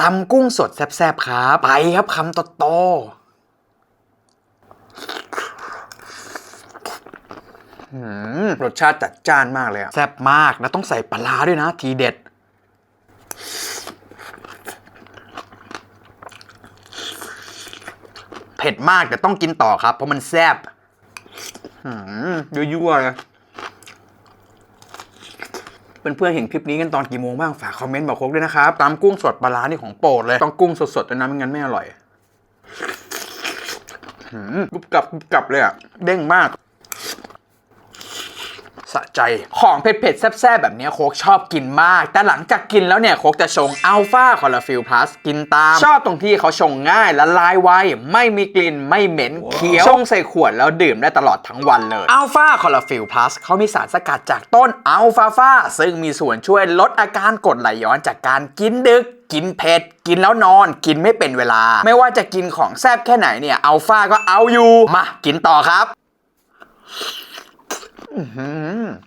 ตำกุ้งสดแซ่บๆครับ ไปครับคำโตๆหืมรสชาติจัดจ้านมากเลยอะแซ่บมากนะต้องใส่ปลาร้าด้วยนะ ทีเด็ด เผ็ดมากแต่ต้องกินต่อครับ เพราะมันแซ่บหืมยั่วๆเลย เพื่อนๆเห็นคลิปนี้กันตอนกี่โมงบ้างฝากคอมเมนต์บอกโคกด้วยนะครับตามกุ้งสดปลาร้านี่ของโปรดเลยต้องกุ้งสดๆด้วยนะไม่งั้นไม่อร่อยกรุบกรับกรุบกรับเลยอะเด้งมาก สะใจ ของเผ็ดๆแซ่บๆแบบเนี้ยโคกชอบกินมาก แต่หลังจากกินแล้วเนี่ยโคกจะชงอัลฟาคอลาฟิลพลัสกินตาม ชอบตรงที่เขาชงง่ายละลายไว ไม่มีกลิ่นไม่เหม็นเคี้ยวชงใส่ขวดแล้วดื่มได้ตลอดทั้งวันเลยอัลฟาคอลาฟิลพลัสเขามีสารสกัดจากต้นอัลฟาฟาซึ่งมีส่วนช่วยลดอาการกรดไหลย้อนจากการกินดึกกินเผ็ดกินแล้วนอนกินไม่เป็นเวลา ไม่ว่าจะกินของแซ่บแค่ไหนเนี่ยอัลฟาก็เอาอยู่ มากินต่อครับ อื้อหือ